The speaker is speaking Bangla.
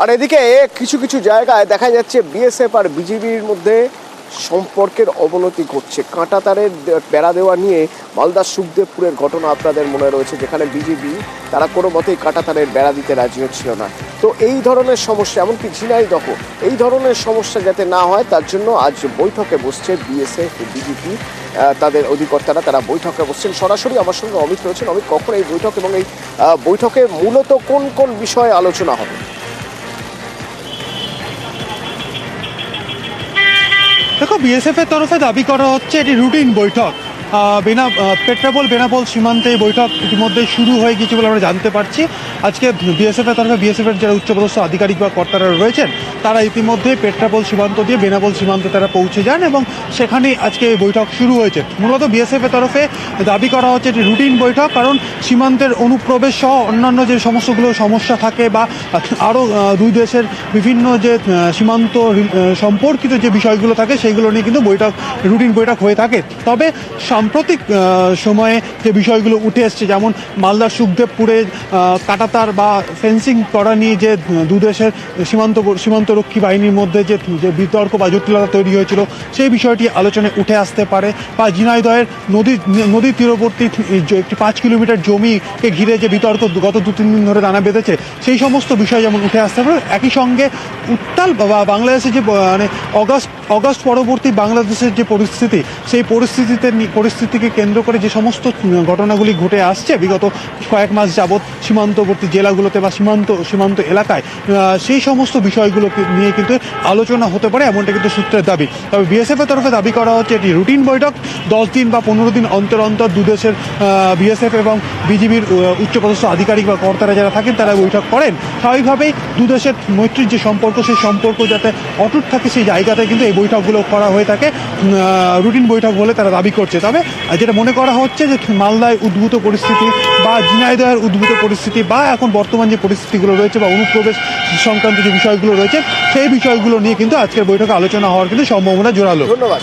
আর এদিকে কিছু কিছু জায়গায় দেখা যাচ্ছে বিএসএফ আর বিজিবির মধ্যে সম্পর্কের অবনতি ঘটছে। কাঁটা তারের বেড়া দেওয়া নিয়ে মালদার সুখদেবপুরের ঘটনা আপনাদের মনে রয়েছে, যেখানে বিজেপি তারা কোনো মতেই কাঁটা তারের বেড়া দিতে রাজি হচ্ছিল না। তো এই ধরনের সমস্যা, এমনকি ঝিনাইদহ এই ধরনের সমস্যা যাতে না হয়, তার জন্য আজ বৈঠকে বসছে বিএসএফ বিজিপি তাদের অধিকর্তারা, তারা বৈঠকে বসছেন। সরাসরি আমার সঙ্গে অমিত রয়েছেন। অমিত, কখন এই বৈঠক এবং এই বৈঠকে মূলত কোন কোন বিষয়ে আলোচনা হবে? দেখো বিএসএফ এর তরফে দাবি করা হচ্ছে এটি রুটিন বৈঠক। বেনা পেট্রাপোল, বেনাপোল সীমান্তে এই বৈঠক ইতিমধ্যে শুরু হয়ে গিয়েছে বলে আমরা জানতে পারছি। আজকে বিএসএফ এর তরফে বিএসএফ এর যারা উচ্চপদস্থ আধিকারিক বা কর্তারা রয়েছেন, তারা ইতিমধ্যে পেট্রাপোল সীমান্ত দিয়ে বেনাপোল সীমান্তে তারা পৌঁছে যান এবং সেখানে আজকে এই বৈঠক শুরু হয়েছে। মূলত বিএসএফ এর তরফে দাবি করা হচ্ছে এটি রুটিন বৈঠক, কারণ সীমান্তের অনুপ্রবেশ সহ অন্যান্য যে সমস্যাগুলো সমস্যা থাকে বা আরও দুই দেশের বিভিন্ন যে সীমান্ত সম্পর্কিত যে বিষয়গুলো থাকে সেইগুলো নিয়ে কিন্তু বৈঠক, রুটিন বৈঠক হয়ে থাকে। তবে সাম্প্রতিক সময়ে যে বিষয়গুলো উঠে এসছে, যেমন মালদার সুখদেবপুরে কাটাতার বা ফেন্সিং করা নিয়ে যে দু দেশের সীমান্ত, সীমান্তরক্ষী বাহিনীর মধ্যে যে যে বিতর্ক বা জটিলতা তৈরি হয়েছিল, সেই বিষয়টি আলোচনায় উঠে আসতে পারে। বা ঝিনাইদহের নদী নদীর তীরবর্তী একটি পাঁচ কিলোমিটার জমিকে ঘিরে যে বিতর্ক গত দু তিন দিন ধরে দানা বেঁধেছে, সেই সমস্ত বিষয় যেমন উঠে আসতে পারে। একই সঙ্গে উত্তাল বা বাংলাদেশের যে মানে অগস্ট অগস্ট পরবর্তী বাংলাদেশের যে পরিস্থিতি, সেই পরিস্থিতিতে পরিস্থিতিকে কেন্দ্র করে যে সমস্ত ঘটনাগুলি ঘটে আসছে, বিগত কয়েক মাস যাবৎ সীমান্তবর্তী জেলাগুলোতে বা সীমান্ত সীমান্ত এলাকায় সেই সমস্ত বিষয়গুলো নিয়ে কিন্তু আলোচনা হতে পারে এমনটা কিন্তু সূত্রের দাবি। তবে বিএসএফ এর তরফে দাবি করা হচ্ছে, এটি রুটিন বৈঠক। দশ দিন বা পনেরো দিন অন্তর অন্তর দুদেশের বিএসএফ এবং বিজিবির উচ্চপদস্থ আধিকারিক বা কর্তারা যারা থাকেন, তারা বৈঠক করেন। স্বাভাবিকভাবেই দুদেশের মৈত্রীর যে সম্পর্ক, সেই সম্পর্ক যাতে অটুট থাকে সেই জায়গাতে কিন্তু এই বৈঠকগুলো করা হয়ে থাকে রুটিন বৈঠক বলে তারা দাবি করছে। তবে যেটা মনে করা হচ্ছে যে মালদায় উদ্ভূত পরিস্থিতি বা ঝিনাইদহের উদ্ভূত পরিস্থিতি বা এখন বর্তমান যে পরিস্থিতিগুলো রয়েছে বা অনুপ্রবেশ সংক্রান্ত যে বিষয়গুলো রয়েছে, সেই বিষয়গুলো নিয়ে কিন্তু আজকের বৈঠকে আলোচনা হওয়ার কিন্তু সম্ভাবনা জোরালো। ধন্যবাদ।